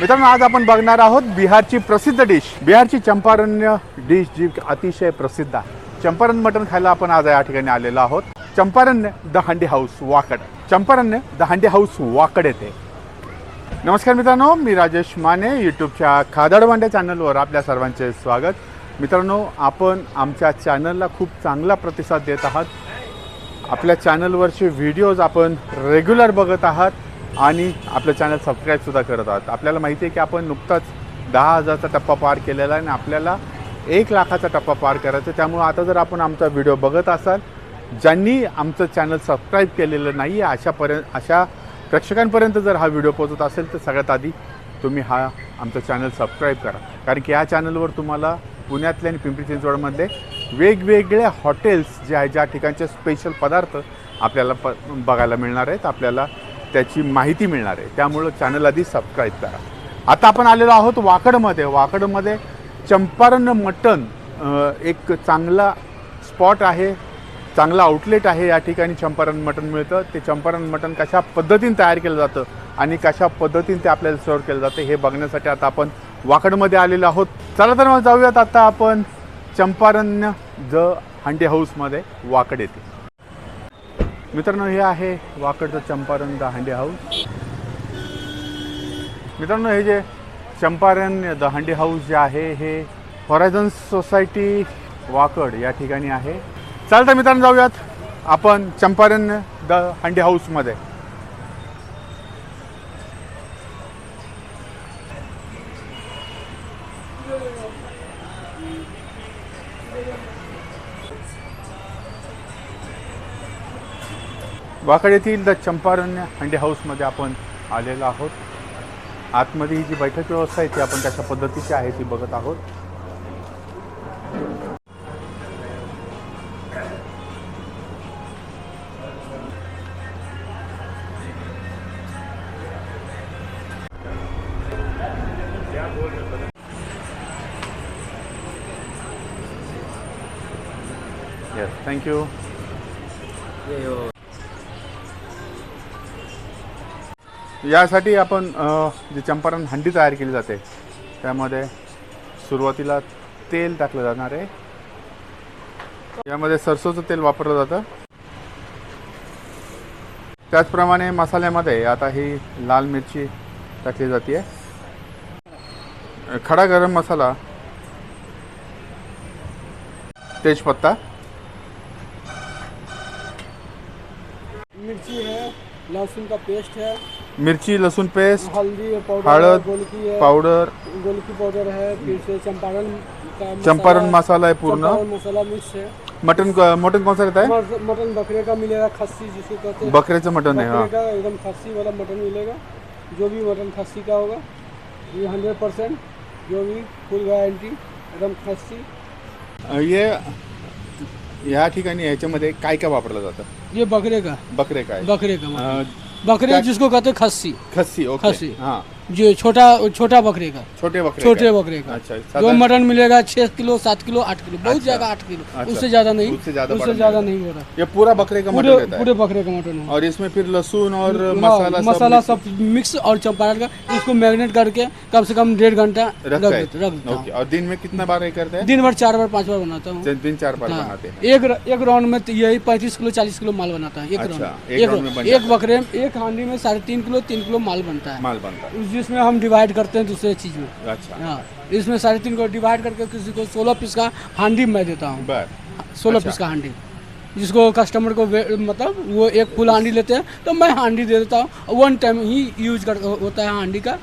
मित्रांनो आज आपण बघणार आहोत बिहारची प्रसिद्ध डिश. बिहारची चंपारण्य डिश जी अतिशय प्रसिद्ध आहे. चंपारण मटण खायला आपण आज या ठिकाणी आलेलो आहोत. Champaran the handi house Wakad. Champaran the handi house Wakad येते नमस्कार मित्रांनो मी राजेश माने यूट्यूबच्या खादडवांडे चॅनलवर आपल्या सर्वांचे स्वागत. मित्रांनो आपण आमच्या चॅनलला खूप चांगला प्रतिसाद देत आहात. आपल्या चॅनलवरचे व्हिडिओज आपण रेग्युलर बघत आहात. आणि आपलं चॅनल सबस्क्राईबसुद्धा करत आहात. आपल्याला माहिती आहे की आपण नुकताच दहा हजारचा टप्पा पार केलेला आहे आणि आपल्याला एक लाखाचा टप्पा पार करायचा त्यामुळं आता जर आपण आमचा व्हिडिओ बघत असाल ज्यांनी आमचं चॅनल सबस्क्राईब केलेलं नाही आहे अशापर्यंत अशा प्रेक्षकांपर्यंत जर हा व्हिडिओ पोहोचत असेल तर सगळ्यात आधी तुम्ही हा आमचं चॅनल सबस्क्राईब करा. कारण की या चॅनलवर तुम्हाला पुण्यातल्या आणि पिंपरी चिंचवडमधले वेगवेगळ्या हॉटेल्स जे आहे ज्या ठिकाणचे स्पेशल पदार्थ आपल्याला प बघायला मिळणार आहेत. आपल्याला त्याची माहिती मिळणार आहे. त्यामुळं चॅनल आधी सबस्क्राईब करा. आता आपण आलेलो आहोत वाकडमध्ये. वाकडमध्ये चंपारण मटण एक चांगला स्पॉट आहे. चांगला आउटलेट आहे या ठिकाणी चंपारण मटण मिळतं. ते चंपारण मटण कशा पद्धतीने तयार केलं जातं आणि कशा पद्धतीने ते आपल्याला सर्व केलं जातं हे बघण्यासाठी आता आपण वाकडमध्ये आलेलो आहोत. चला तर मग जाऊयात आता आपण चंपारण्य द हंडी हाऊसमध्ये वाकड येते मित्रांनो हे आहे वाकडचं चंपारण द हांडी हाऊस. मित्रांनो हे जे चंपारण द हांडी हाऊस जे आहे हे हॉरायझन सोसायटी वाकड या ठिकाणी आहे. चालतं मित्रांनो जाऊयात आपण चंपारण द हंडी हाऊसमध्ये. वाकड येथील द चंपारण्य हंडे हाऊसमध्ये आपण आलेलो आहोत. आतमध्ये ही जी बैठक व्यवस्था आहे ती आपण कशा पद्धतीची आहे ती बघत आहोत. येस थँक्यू यासाठी आपण जी चंपारण हंडी तयार केली जाते त्यामध्ये सुरुवातीला तेल टाकलं जाणार आहे. यामध्ये सरसोचं तेल वापरलं जातं. त्याचप्रमाणे मसाल्यामध्ये आता ही लाल मिरची टाकली जाते खडा गरम मसाला तेजपत्ता. मिरची है लहसुन का पेस्ट है। मिरची लसूण पेस्ट हल्दी पाउडर हळद, गोलकी है। पाउडर है फिर से चंपारण चंपारण मसाला आहे पूर्ण। मसाला मिक्स है। मटन मटन कौन सा रहता है? मटन बकरे का मिलेगा खस्सी जिसको कहते हैं। बकऱ्याचं मटन आहे बकरे हा का एकदम खस्सी वाला मटन मिलेगा। जो भी मटन खस्सी का होगा ये हंड्रेड परसेंट जो भी फुल गारंटी एकदम खस्सी। ये या ठिकाणी याच्यामध्ये काय काय वापरलं जातं? ये बकरे का? बकरे काय? बकरे का। अ, बकरे जिसको कहते हैं खस्सी। खस्सी ओके खस्सी। हाँ. जो छोटा छोटा बकरे का। छोटे बकरे छोटे बकरे का। अच्छा जो मटन मिलेगा छह किलो सात किलो आठ किलो बहुत अच्छा। ज़्यादा आठ किलो। अच्छा। उससे ज़्यादा नहीं उससे ज़्यादा उससे ज़्यादा नहीं हो रहा। ये पूरा बकरे का मटन पूरे बकरे का मटन और इसमें फिर लहसुन और हाँ, मसाला मसाला सब मिक्स और चंपारण का इसको मैरिनेट करके कम से कम डेढ़ घंटा रख देते है। रख और दिन में कितना बार करते हैं? दिन भर चार बार पाँच बार बनाता हूँ। दिन चार बार हाँ, बनाते हैं। एक राउंड में तो यही पैंतीस किलो चालीस किलो माल बनाता है एक अच्छा, राउंड एक बकरे में एक हांडी में साढ़े तीन किलो तीन किलो माल बनता है। माल बनता है। जिसमें हम डिवाइड करते हैं दूसरे चीज़ में। अच्छा। हाँ इसमें साढ़े तीन को डिवाइड करके किसी को सोलह पीस का हांडी मैं देता हूँ। सोलह अच्छा। पीस का हांडी। जिसको कस्टमर को मतलब वो एक फुल हांडी लेते हैं तो मैं हांडी दे देता हूँ। वन टाइम ही यूज़ कर होता है हांडी का।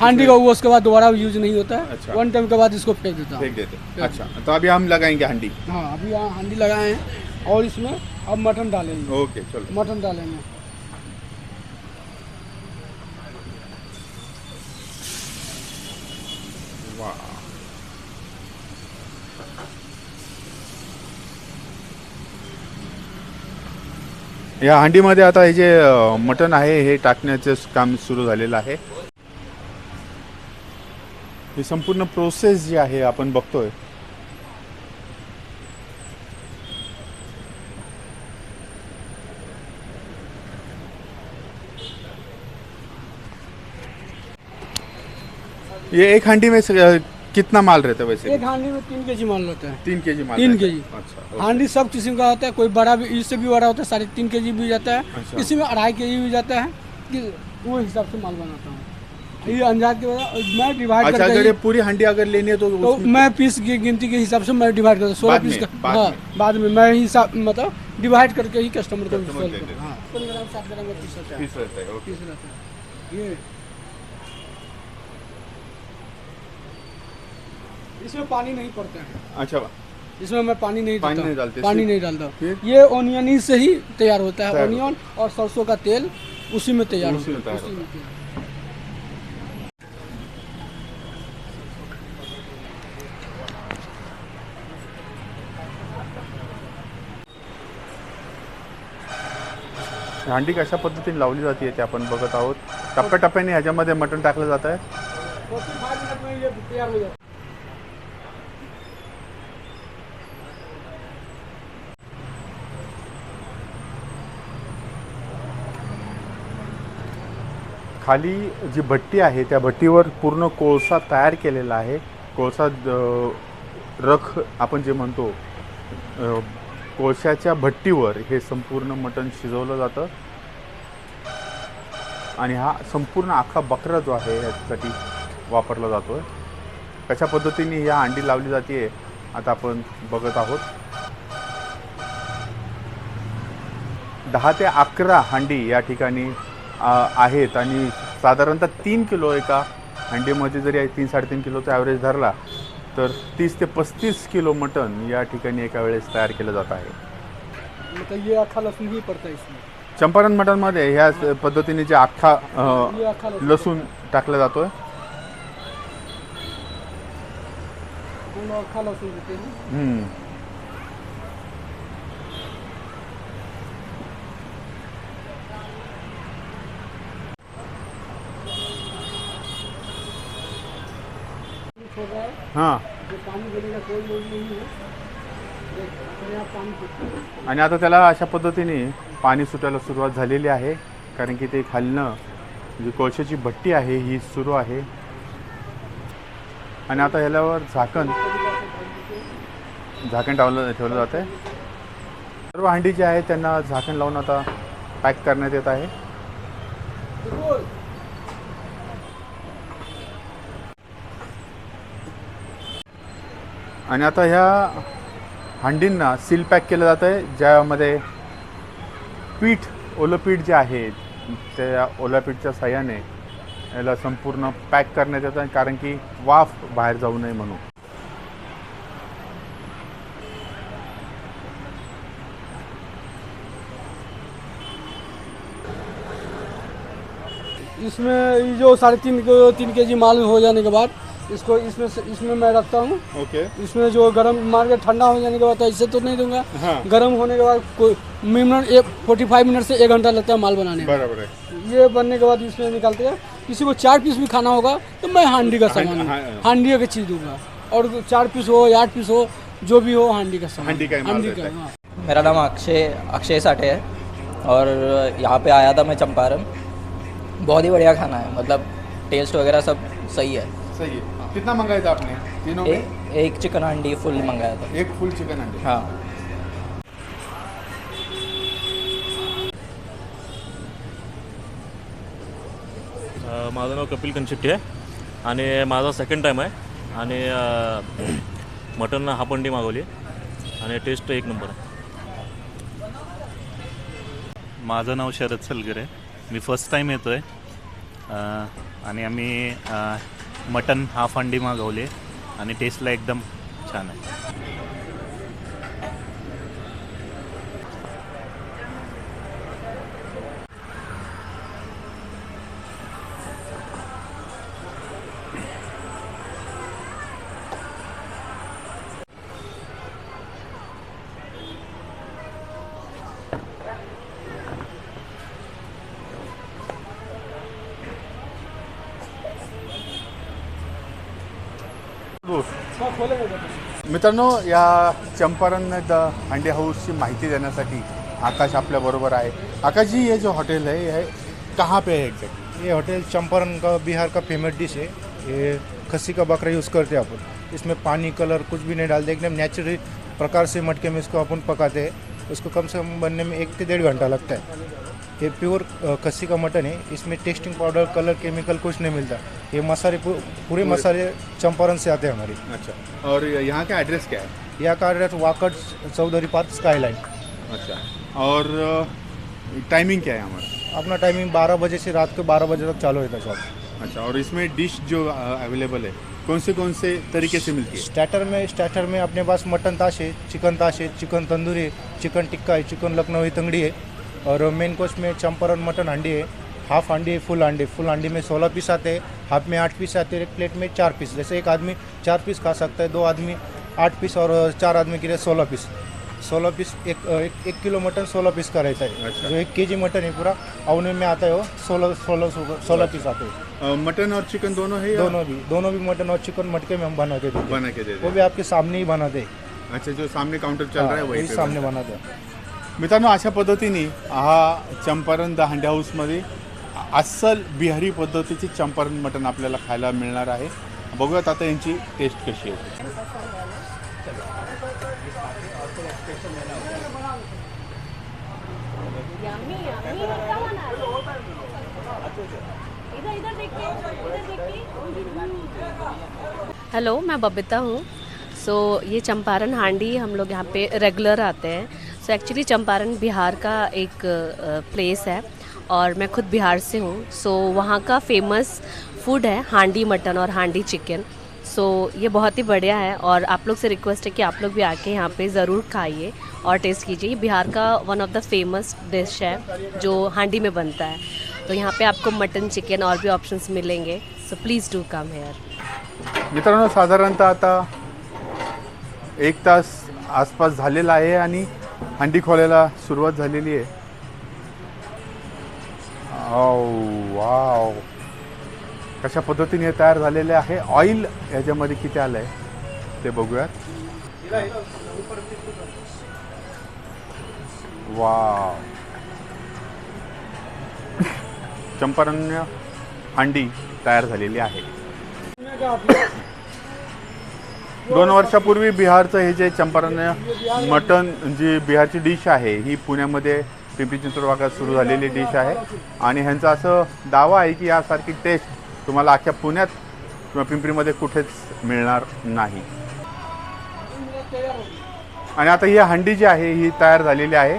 हांडी का वो उसके बाद दोबारा यूज़ नहीं होता है। अच्छा। वन टाइम के बाद इसको फेंक देता हूँ। फेंक देते अच्छा तो अभी हम लगाएँगे हांडी। हाँ अभी यहाँ हांडी लगाए हैं और इसमें अब मटन डालेंगे। ओके चलो। मटन डालेंगे। Wow. या हंडीमध्ये आता हे जे मटन मटण आहे हे टाकण्याचं काम सुरू झालेलं आहे ही संपूर्ण प्रोसेस जी आहे आपण बघतोय ये एक हांडी में से, कितना माल रहता है वैसे? एक हांडी में तीन के जी माल होता है। तीन के जी माल तीन रहता है? केजी। अच्छा हांडी सब किस्म का होता है कोई बड़ा भी इससे भी बड़ा होता है साढ़े तीन के जी भी जाता है। अच्छा। किसी में अढ़ाई के जी भी जाता है कि वो हिसाब से माल बनाता हूँ। ये अंदाज के मैं डिवाइड अच्छा अगर ये पूरी हांडी अगर लेनी है तो तो मैं पीस की गिनती के हिसाब से मैं डिवाइड करता हूँ सोलह पीस का बाद हाँ में। बाद में मैं हिसाब मतलब डिवाइड करके ही कस्टमर को इसमें पानी नहीं पड़ता है। अच्छा। इसमें मैं पानी नहीं पानी नहीं डालते, पानी नहीं डालता? ये ओनियन ही से ही तैयार होता है। ओनियन और सरसों का तेल उसी में तैयार होता है। हांडी कशा पद्धतीने लावली जाते ते आपण बघत आहोत. टप्प्याटप्प्याने ह्याच्यामध्ये मटण टाकलं जात आहे 45 मिनट में ये तैयार हो जाता है खाली जी भट्टी आहे त्या भट्टीवर पूर्ण कोळसा तयार केलेला आहे. कोळसा रख आपण जे म्हणतो कोळशाच्या भट्टीवर हे संपूर्ण मटण शिजवलं जातं. आणि हा संपूर्ण अख्खा बकरा जो आहे याच्यासाठी वापरला जातो आहे कशा पद्धतीने ह्या अंडी लावली जाते आता आपण बघत आहोत. दहा ते अकरा हंडी या ठिकाणी आहेत आणि साधारणतः तीन किलो एका हंडीमध्ये जरी तीन साडेतीन किलोचा ॲव्हरेज धरला तर तीस ते पस्तीस किलो मटण या ठिकाणी एका वेळेस तयार केलं जात आहे. चंपारण मटणमध्ये ह्या पद्धतीने जे अख्खा लसूण टाकला जातोय. हम लोग अखा लहसुन देते हैं हम्म. छोड़ रहा है हां जो पानी देने का कोई लोड नहीं है ये अपने आप पानी छूटता है। आणि आता त्याला अशा पद्धतीने पाणी सुटायला सुरुवात झालेली आहे कारण की ते खालनं जी कोळशाची भट्टी आहे ही सुरू आहे. आणि आता ह्याच्यावर झाकण झाकण टावलं ठेवलं जात आहे सर्व हंडी जे आहे त्यांना झाकण लावून आता पॅक करण्यात येत आहे. आणि आता ह्या हंडींना सील पॅक केलं जातं आहे ज्यामध्ये पीठ ओलं पीठ जे आहे त्या ओलापीठच्या साह्याने याला संपूर्ण पॅक करण्यात येतं कारण की वाफ बाहेर जाऊ नये म्हणून. इसमें जो साढ़े तीन तीन के जी माल हो जाने के बाद इसको इसमें से इसमें मैं रखता हूँ। ओके। इसमें जो गर्म मार के ठंडा हो जाने के बाद ऐसे तो नहीं दूँगा। हाँ। गर्म होने के बाद कोई मिनिमम एक फोर्टी फाइव मिनट से एक घंटा लगता है माल बनाने में। बरोबर आहे ये बनने के बाद इसमें निकालते हैं। किसी को चार पीस भी खाना होगा तो मैं हांडी का सामान हाँ। हांडी की चीज़ दूँगा। और चार पीस हो या आठ पीस हो जो भी हो हांडी का सामान। हांडी का हांडी का हाँ। मेरा नाम अक्षय अक्षय साठे है। और यहाँ पे आया था मैं चंपारण। बहुत ही बढ़िया खाना है। मतलब टेस्ट वगैरह सब सही है। सही आहे कितना मंगाया था आपने? तीनों ए, एक चिकन हांडी फुल मंगाया था। एक फुल चिकन अंडी हाँ। अ, माझं नाव कपिल कनशिट्टी आहे. आणि माझा सेकंड टाईम आहे. आणि अ, मटन हापंडी मागवली आणि टेस्ट एक नंबर आहे. माझं नाव शरद सलगर आहे. मी फर्स्ट टाईम येतो आहे आणि आम्ही मटन हाफ अंडी मागवले आणि टेस्टला एकदम छान आहे. मित्रांनो या चंपारण द हंडी हाऊसची माहिती देण्यासाठी आकाश आपल्या बरोबर आहे. आकाश जी ये जो हॉटेल है ये कहाँ पे है एग्जैक्ट ये होटल चंपारण का बिहार का फेमस डिश है ये खस्सी का बकरा यूज़ करते हैं अपन इसमें पानी कलर कुछ भी नहीं डालते एकदम नेचुरल प्रकार से मटके में इसको अपन पकाते हैं. उसको कम से कम बनने में एक से डेढ़ घंटा लगता है. ये प्योर खस्सी का मटन है इसमें टेस्टिंग पाउडर कलर केमिकल कुछ नहीं मिलता. ये मसाले पू- पूरे मसाले चंपारण से आते हैं हमारी. अच्छा. और यहाँ का एड्रेस क्या है? यहाँ का address Wakad Chaudhary park skyline अच्छा. और टाइमिंग क्या है हमारा अपना टाइमिंग 12 बजे से रात के 12 बजे तक चालू रहता है शॉप अच्छा. और इसमें डिश जो अवेलेबल है कौन से कौन से तरीके से मिलती है? स्टार्टर में स्टार्टर में अपने पास मटन ताश है चिकन ताश है चिकन तंदूरी है चिकन टिक्का है चिकन लखनवी तंगड़ी है. और मेन कोर्स में चंपारण मटन हांडी है। हाफ़ हांडी है फुल हांडी। फुल हांडी में सोलह पीस आते हैं। हाफ़ में आठ पीस आते हैं। एक प्लेट में चार पीस जैसे एक आदमी चार पीस खा सकता है दो आदमी आठ पीस और चार आदमी के लिए सोलह पीस सोलह पीस एक एक, एक किलो मटन सोलह पीस का रहता है। अच्छा। जो एक के जी मटन है पूरा अवने में आता है वो सोलह सोलह सोलह पीस आते हैं। मटन और चिकन दोनों है दोनों भी दोनों भी मटन और चिकन मटके में हम बनाते देते हैं। बना के दे वो भी आपके सामने ही बनाते हैं अच्छा जो सामने काउंटर चल रहा है हाँ, वही वही सामने बनाते हैं मित्रांनो अशा पद्धतीने हा चंपारण द हंड्या हाऊसमध्ये अस्सल बिहारी पद्धतीची चंपारण मटण आपल्याला खायला मिळणार आहे. बघूयात आता यांची टेस्ट कशी आहे. हॅलो हेलो मैं बबीता हूँ. सो ये चंपारण हांडी हम लोग यहाँ पे रेगुलर आते हैं। सो एक्चुअली चंपारण बिहार का एक प्लेस है और मैं खुद बिहार से हूँ। सो so, वहाँ का फ़ेमस फ़ूड है हांडी मटन और हांडी चिकन सो so, ये बहुत ही बढ़िया है और आप लोग से रिक्वेस्ट है कि आप लोग भी आके यहाँ पे ज़रूर खाइए और टेस्ट कीजिए। बिहार का one of the famous dish है जो हांडी में बनता है। तो यहाँ पे आपको मटन चिकन और भी ऑप्शंस मिलेंगे। So please do come here मित्रांनो साधारणतः आता एक तास आसपास आणि हंडी खोलायला सुरुवात झालेली आहे औ, वाव कशा पद्धतीने तयार झालेले आहे ऑइल याच्यामध्ये किती आलं आहे ते बघूयात वाव चंपारण्य हंडी तयार झालेली आहे दोन वर्षापूर्वी बिहारचं हे जे चंपारण मटन जी बिहारची डिश आहे ही पुण्यामध्ये पिंपरी चिंचवड भागात सुरू झालेली डिश आहे. आणि ह्यांचा असं दावा आहे की यासारखी टेस्ट तुम्हाला अख्ख्या पुण्यात किंवा पिंपरीमध्ये कुठेच मिळणार नाही. आणि आता ही हंडी जी आहे ही तयार झालेली आहे.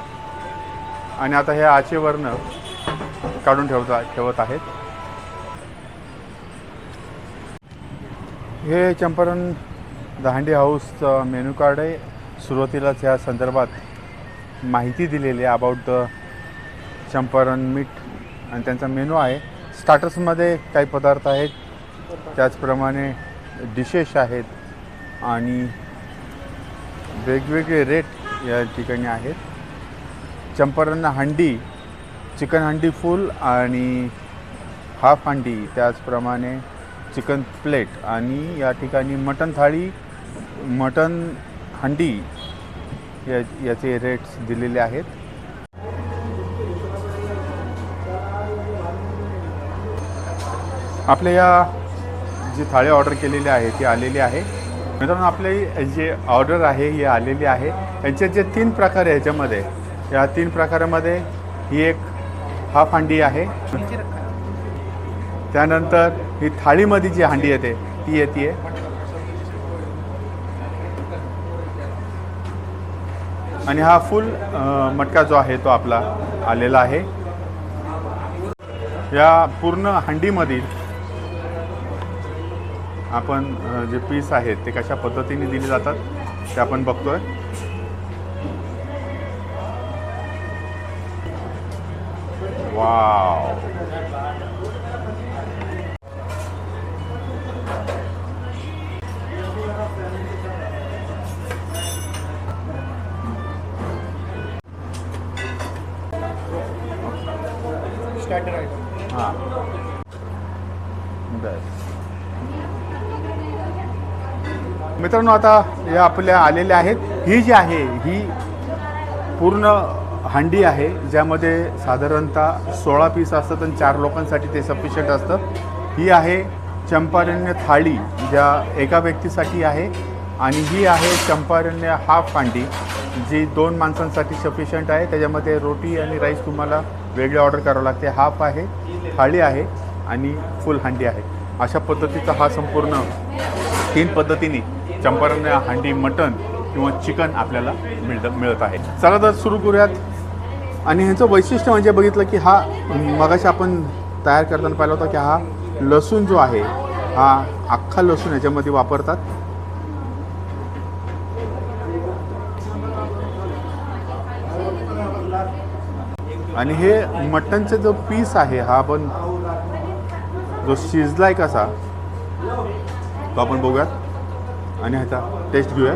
आणि आता हे आचेवरनं काढून ठेवता ठेवत आहेत. हे चंपारण दहांडी हाऊसचं मेनू कार्ड आहे. सुरुवातीलाच या संदर्भात माहिती दिलेली आहे अबाउट द चंपारण मीठ आणि त्यांचा मेनू आहे. स्टार्टर्समध्ये काही पदार्थ आहेत. त्याचप्रमाणे डिशेस आहेत आणि वेगवेगळे रेट या ठिकाणी आहेत. चंपारण हंडी चिकन हंडी फुल आणि हाफ हंडी त्याचप्रमाणे चिकन प्लेट आणि या ठिकाणी मटन थाळी मटन हंडी या याचे रेट्स दिलेले आहेत. आपल्या या जी थाळी ऑर्डर केलेली आहे ती आलेली आहे. मित्रांनो आपली जी ऑर्डर आहे ही आलेली आहे. यांचे जे तीन प्रकार आहे ह्याच्यामध्ये या तीन प्रकारामध्ये ही एक हाफ हंडी आहे. त्यानंतर ही थाळीमध्ये जी हंडी येते ती येते. आणि हा फुल मटका जो आहे तो आपला आलेला आहे. या पूर्ण हंडीमधील आपण जे पीस आहेत ते कशा पद्धतीने दिले जातात ते आपण बघतोय. वाव! मित्रांनो आता या आपल्या आलेल्या आहेत. ही जी आहे ही पूर्ण हंडी आहे ज्यामध्ये साधारणतः सोळा पीस असतात आणि चार लोकांसाठी ते सफिशियंट असतं. ही आहे चंपारण्य थाळी ज्या एका व्यक्तीसाठी आहे. आणि ही आहे चंपारण्य हाफ हांडी जी दोन माणसांसाठी सफिशियंट आहे. त्याच्यामध्ये रोटी आणि राईस तुम्हाला वेगळे ऑर्डर करावं लागते. हाफ आहे थाळी आहे आणि फुल हांडी आहे. अशा पद्धतीचा हा संपूर्ण तीन पद्धतीने चंपारण्य हांडी मटन किंवा चिकन आपल्याला मिळत मिळत आहे. चला तर सुरू करूयात. आणि ह्याचं वैशिष्ट्य म्हणजे बघितलं की हा मगाशी आपण तयार करताना पाहिलं होतं की हा लसूण जो आहे हा अख्खा लसूण याच्यामध्ये वापरतात. आणि हे मटनचा जो पीस आहे हा आपण जो शिजलाय कसा तो आपण बघूयात. आणि ह्याचा टेस्ट घेऊया.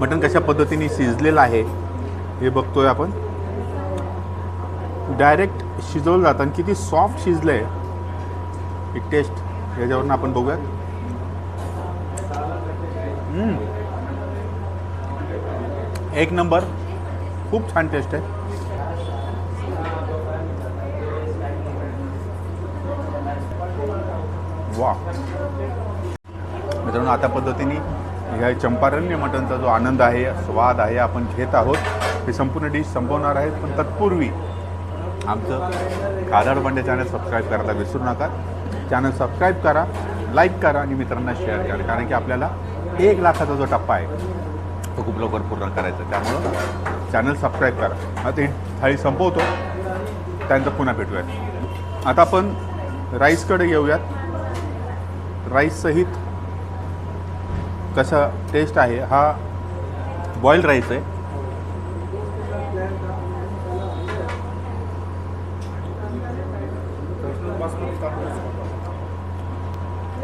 मटण कशा पद्धतीने शिजलेलं आहे हे बघतोय आपण. डायरेक्ट शिजवलं जातं आणि किती सॉफ्ट शिजलं आहे ही टेस्ट याच्यावरून आपण बघूयात. एक नंबर खूप छान टेस्ट आहे. वा मित्रांनो आता पद्धतीने ह्या चंपारण्य मटणचा जो आनंद आहे स्वाद आहे आपण घेत आहोत. हे संपूर्ण डिश संपवणार आहेत पण तत्पूर्वी आमचं कादाड बंडे चॅनल सबस्क्राईब करायला विसरू नका. चॅनल सबस्क्राईब करा लाईक करा आणि मित्रांना शेअर करा. कारण की आपल्याला एक लाखाचा जो टप्पा आहे तो खूप लवकर पूर्ण करायचा त्यामुळं चॅनल सबस्क्राईब करा. आता ही थाळी संपवतो. त्यानंतर पुन्हा भेटूयात. आता आपण राईसकडे येऊयात. राईससहित कसा टेस्ट आहे हा बॉईल राईस आहे.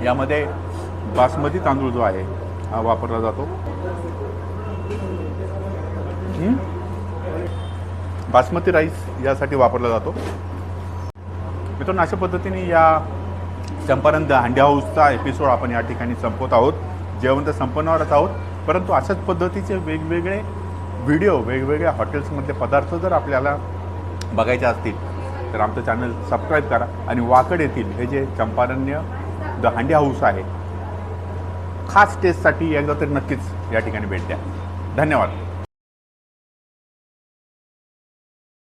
यामध्ये बासमती तांदूळ जो आहे हा वापरला जातो. बासमती राईस यासाठी वापरला जातो. मित्रांनो अशा पद्धतीने या चंपारण द हांडी हाऊसचा एपिसोड आपण या ठिकाणी संपवत आहोत. जेवण तर संपवणारच आहोत परंतु अशाच पद्धतीचे वेगवेगळे व्हिडिओ वेगवेगळ्या हॉटेल्समधले पदार्थ जर आपल्याला बघायचे असतील तर आमचं चॅनल सबस्क्राईब करा आणि वाकड येथील हे जे चंपारण्य द हांडी हाऊस आहे खास टेस्टसाठी एकदा तरी नक्कीच या ठिकाणी भेट द्या. धन्यवाद.